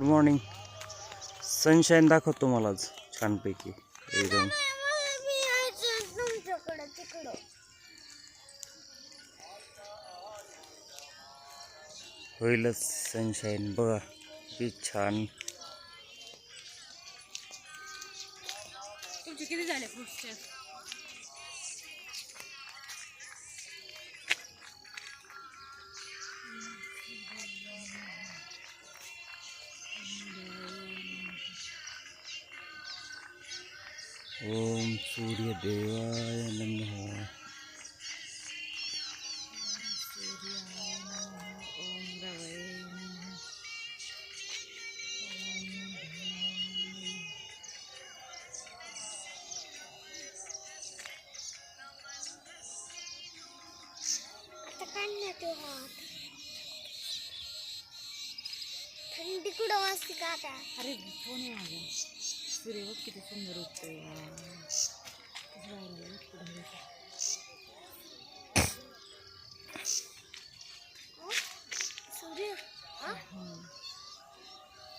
good morning sunshine दाखवतो मला आज छानपैकी एकदम होईलच सनशाईन बघा बी छान किती झाले ओम सूर्य देवाय नमः ठंडी कूड़ा अरे फोन आ गया सूर्य किती तो सुंदर होते हैं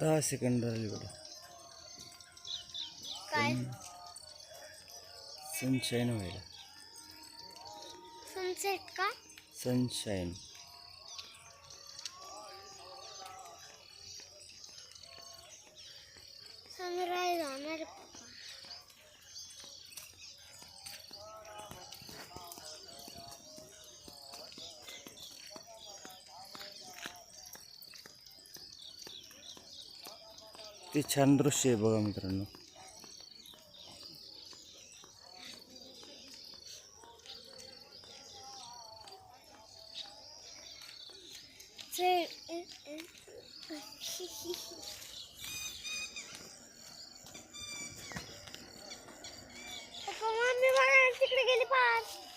दहा सेकंड झाली बघा सनशाईन व्हायला सनसेट का सनशाईन किती छान दृश्य आहे बघा मित्रांनो हो, तिकडे गेली पाच